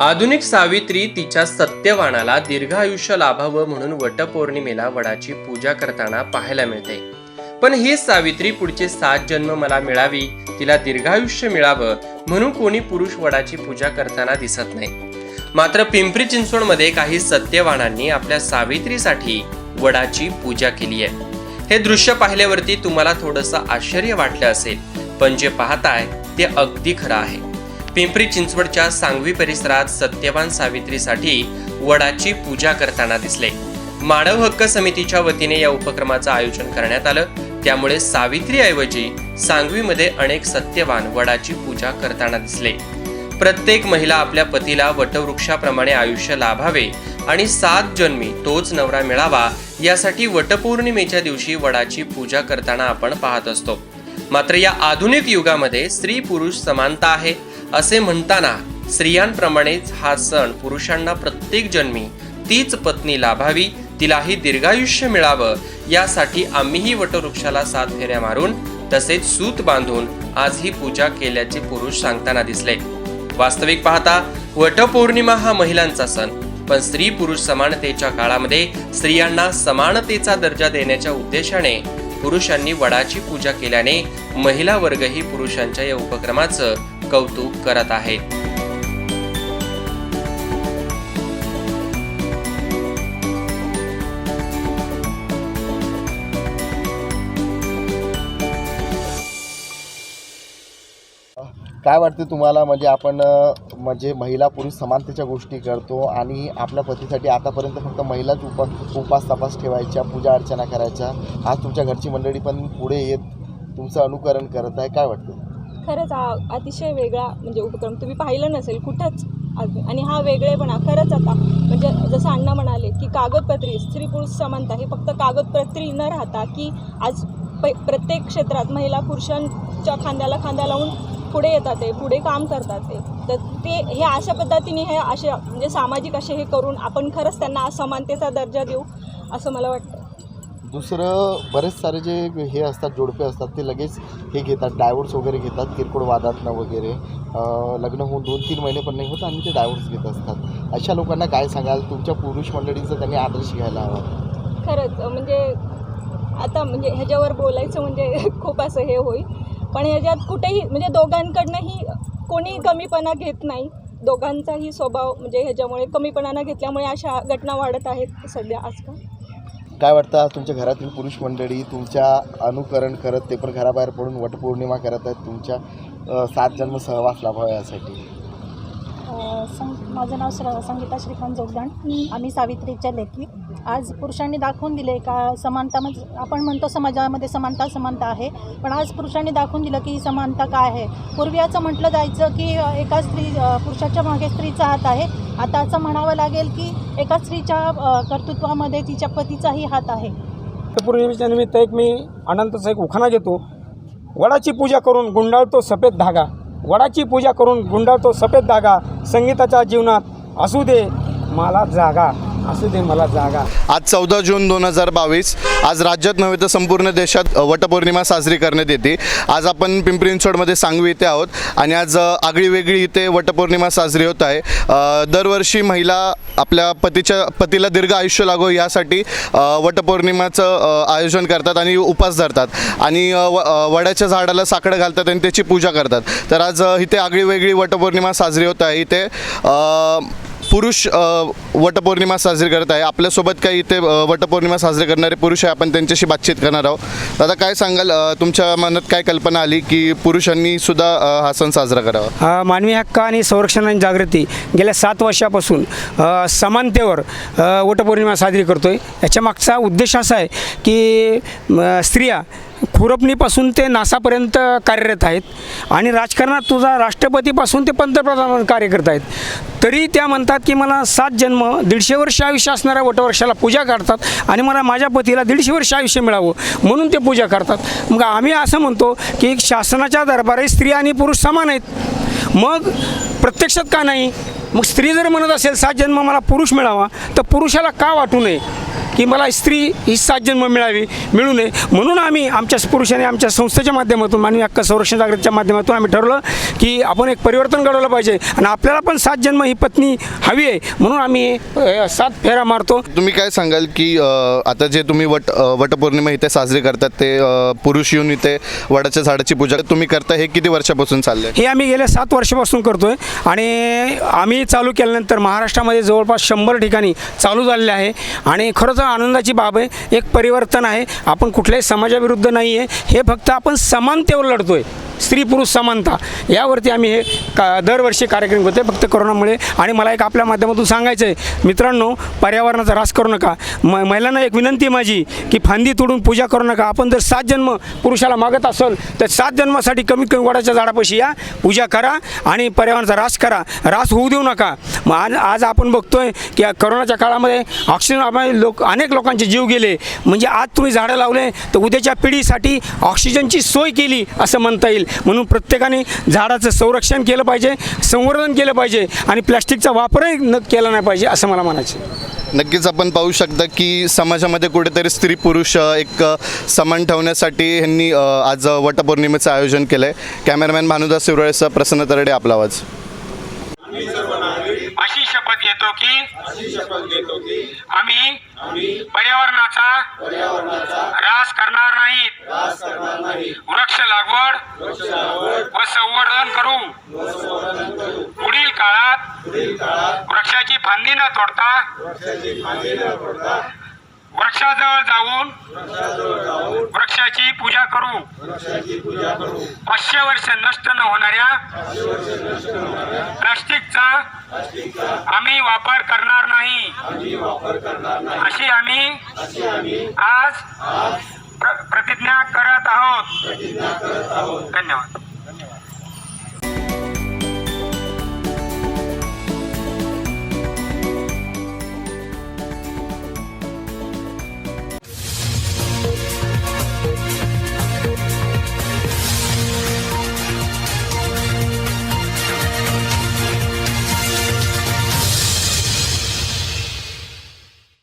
आधुनिक सावित्री तिच्या सत्यवानाला दीर्घायुष्य लाभावं म्हणून वटपौर्णिमेला वडाची पूजा करताना पाहायला मिळते. पण ही सावित्री पुढचे सात जन्म मला मिळावी तिला दीर्घायुष्य मिळावं म्हणून कोणी पुरुष वडाची पूजा करताना दिसत नाही. मात्र पिंपरी चिंचवडमध्ये काही सत्यवानांनी आपल्या सावित्रीसाठी वडाची पूजा केली आहे. हे दृश्य पाहिल्यावरती तुम्हाला थोडंसं आश्चर्य वाटलं असेल पण जे पाहताय ते अगदी खरं आहे. पिंपरी चिंचवडच्या सांगवी परिसरात सत्यवान सावित्रीसाठी वडाची पूजा करताना दिसले. मानव हक्क समितीच्या वतीने या उपक्रमाचं आयोजन करण्यात आलं. त्यामुळे सावित्रीऐवजी सांगवीमध्ये अनेक सत्यवान वडाची पूजा करताना दिसले. प्रत्येक महिला आपल्या पतीला वटवृक्षाप्रमाणे आयुष्य लाभावे आणि सात जन्मी तोच नवरा मिळावा यासाठी वटपौर्णिमेच्या दिवशी वडाची पूजा करताना आपण पाहत असतो. मात्र या आधुनिक युगामध्ये स्त्री पुरुष समानता आहे. असे म्हणताना स्त्रियांप्रमाणेच हा सण पुरुषांना प्रत्येक जन्मी तीच पत्नी लाभावी तिलाही दीर्घायुष्य मिळावं यासाठी आम्हीही वटवृक्षाला सात फेऱ्या मारून तसेच सूत बांधून आज ही पूजा केल्याचे पुरुष सांगताना दिसले. वास्तविक पाहता वटपौर्णिमा हा महिलांचा सण पण स्त्री पुरुष समानतेच्या काळामध्ये स्त्रियांना समानतेचा दर्जा देण्याच्या उद्देशाने पुरुषांनी वडाची पूजा केल्याने महिला वर्गही पुरुषांच्या या उपक्रमाचं कौतुक करत आहेत काय वाटते तुम्हाला? म्हणजे आपण म्हणजे महिला पुरुष समानतेच्या गोष्टी करतो आणि आपल्या पतीसाठी आतापर्यंत फक्त महिलाच उप उपास तपास ठेवायच्या पूजा अर्चना करायच्या. आज तुमच्या घरची मंडळी पण पुढे येत तुमचं अनुकरण करत आहे. काय वाटतं खरंच हा अतिशय वेगळा म्हणजे उपक्रम. तुम्ही पाहिलं नसेल कुठंच. आणि हा वेगळेपणा खरंच आता म्हणजे जसं अण्णा म्हणाले की कागदपत्री स्त्री पुरुष समानता हे फक्त कागदपत्री न राहता की आज प प्रत्येक क्षेत्रात महिला पुरुषांच्या खांद्याला खांदा लावून पुढे येतात ते पुढे काम करतात ते. तर ते हे अशा पद्धतीने हे असे म्हणजे सामाजिक असे हे करून आपण खरंच त्यांना समानतेचा दर्जा देऊ असं मला वाटतं. दुसरं बरेच सारे जे हे असतात जोडपे असतात ते लगेच हे घेतात डायव्होर्स वगैरे घेतात किरकोळ वादातनं वगैरे. लग्न होऊन दोन तीन महिने पण नाही होत आणि ते डायव्होर्स घेत असतात. अशा लोकांना काय सांगाल? तुमच्या पुरुष मंडळींचा त्यांनी आदर्श घ्यायला हवा. खरंच म्हणजे आता म्हणजे ह्याच्यावर बोलायचं म्हणजे खूप असं हे होईल. पण ह्याच्यात कुठेही म्हणजे दोघांकडनंही कोणी कमीपणा घेत नाही. दोघांचाही स्वभाव म्हणजे ह्याच्यामुळे कमीपणानं घेतल्यामुळे अशा घटना वाढत आहेत सध्या आजकाल. काय वाटतं आज तुमच्या घरातील पुरुष मंडळी तुमच्या अनुकरण करत ते पण घराबाहेर पडून वटपौर्णिमा करत आहेत तुमच्या सात जन्म सहवास लाभावा यासाठी? माझं नाव श्र संगीता श्रीकांत जोगदाण. आम्ही सावित्रीच्या लेखी आज पुरुषांनी दाखवून दिले का समानता म्हणजे आपण म्हणतो समाजामध्ये समानता समानता आहे पण आज पुरुषांनी दाखवून दिलं की ही समानता काय आहे? पूर्वी असं म्हटलं जायचं की एका स्त्री पुरुषाच्या मागे स्त्रीचा हात आहे. आता असं म्हणावं लागेल की एका स्त्रीच्या कर्तृत्वामध्ये तिच्या पतीचाही हात आहे. पूर्णिमेच्या निमित्त एक मी अनंतचा एक उखाणा घेतो. वडाची पूजा करून गुंडाळतो सफेद धागा. वडाची पूजा करून गुंडाळतो सफेद धागा. संगीताच्या जीवनात असू दे मला जागा. असं ते मला जागा. आज चौदा जून दोन हजार बावीस. आज राज्यात नव्हे तर संपूर्ण देशात वटपौर्णिमा साजरी करण्यात येते. आज आपण पिंपरी चिंचवडमध्ये सांगवी इथे आहोत. आणि आज आगळी वेगळी इथे वटपौर्णिमा साजरी होत आहे. दरवर्षी महिला आपल्या पतीच्या पतीला दीर्घ आयुष्य लागो यासाठी वटपौर्णिमाचं आयोजन करतात आणि उपास धरतात. आणि व- वडाच्या झाडाला साकडं घालतात आणि त्याची पूजा करतात. तर आज इथे आगळी वेगळी वटपौर्णिमा साजरी होत आहे. इथे पुरुष वटपौर्णिमा साजरी करत आहे. आपल्यासोबत काही इथे वटपौर्णिमा साजरी करणारे पुरुष आहे. आपण त्यांच्याशी बातचीत करणार आहोत. दादा काय सांगाल? तुमच्या मनात काय कल्पना आली की पुरुषांनी सुद्धा हा सण साजरा करावा? मानवी हक्क आणि संरक्षण आणि जागृती गेल्या सात वर्षापासून समानतेवर वटपौर्णिमा साजरी करतो आहे याच्या मागचा उद्देश असा आहे की स्त्रिया खुरपणीपासून ते नासापर्यंत कार्यरत आहेत. आणि राजकारणात तुझा राष्ट्रपतीपासून ते पंतप्रधान कार्य करत आहेत. तरी त्या म्हणतात की मला सात जन्म दीडशे वर्ष आयुष्य असणाऱ्या वटवर्षाला पूजा करतात आणि मला माझ्या पतीला दीडशे वर्ष आयुष्य मिळावं म्हणून ते पूजा करतात. मग आम्ही असं म्हणतो की शासनाच्या दरबारी स्त्री आणि पुरुष समान आहेत. मग प्रत्यक्षात का नाही? मग स्त्री जर म्हणत असेल सात जन्म मला पुरुष मिळावा तर पुरुषाला का वाटू नये? की मला स्त्री ही सात जन्म मिळावी मिळू नये. म्हणून आम्ही आमच्या पुरुषाने आमच्या संस्थेच्या माध्यमातून मानवी हक्क संरक्षण जागृतीच्या माध्यमातून आम्ही ठरवलं की आपण एक परिवर्तन घडवलं पाहिजे आणि आपल्याला पण सात जन्म ही पत्नी हवी आहे. म्हणून आम्ही सात फेरा मारतो. तुम्ही काय सांगाल की आता जे तुम्ही वट वटपौर्णिमा इथे साजरी करतात ते पुरुष येऊन इथे वडाच्या झाडाची पूजा तुम्ही करता हे किती वर्षापासून चाललंय? हे आम्ही गेल्या सात वर्षापासून करतोय आणि आम्ही चालू केल्यानंतर महाराष्ट्रामध्ये जवळपास शंभर ठिकाणी चालू झालेले आहे. आणि खरंच आनंदाची बाब आहे. एक परिवर्तन आहे. आपण कुठल्याही समाजाविरुद्ध नाही आहे हे फक्त आपण समानतेवर लढतो आहे स्त्री पुरुष समानता. यावरती आम्ही हे का दरवर्षी कार्यक्रम करतोय फक्त करोनामुळे. आणि मला एक आपल्या माध्यमातून सांगायचं आहे मित्रांनो पर्यावरणाचा ऱ्हास करू नका. म महिलांना एक विनंती आहे माझी की फांदी तोडून पूजा करू नका. आपण जर सात जन्म पुरुषाला मागत असेल तर सात जन्मासाठी कमीत कमी वडाच्या झाडापाशी या पूजा करा आणि पर्यावरणाचा ऱ्हास करा. ऱ्हास होऊ देऊ नका. मग आज आज आपण बघतोय की करोनाच्या काळामध्ये ऑक्सिजन अभावी लोक अनेक लोकांचे जीव गेले. म्हणजे आज तुम्ही झाडं लावले तर उद्याच्या पिढीसाठी ऑक्सिजनची सोय केली असं म्हणता येईल. म्हणून प्रत्येकाने झाडाचं संरक्षण केलं पाहिजे संवर्धन केलं पाहिजे आणि प्लॅस्टिकचा वापरही न केला नाही पाहिजे असं मला म्हणायचं आहे. नक्कीच आपण पाहू शकता की समाजामध्ये कुठेतरी स्त्री पुरुष एक समान ठेवण्यासाठी ह्यांनी आज वटपौर्णिमेचं आयोजन केलं आहे कॅमेरामॅन भानुदास शिवराळेसह प्रसन्न तरडे आपला आवाज. अशी शपथ घेतो की आम्ही पर्यावरणाचा ऱ्हास करणार नाहीत. वृक्ष लागवड व संवर्धन करू. पुढील काळात वृक्षाची फांदी न तोडता वृक्षाजवळ जाऊन वृक्षाची पूजा करू. पाचशे वर्ष नष्ट न होणाऱ्या प्लास्टिकचा आम्ही वापर करणार नाही. अशी आम्ही आज प्रतिज्ञा करत आहोत. धन्यवाद.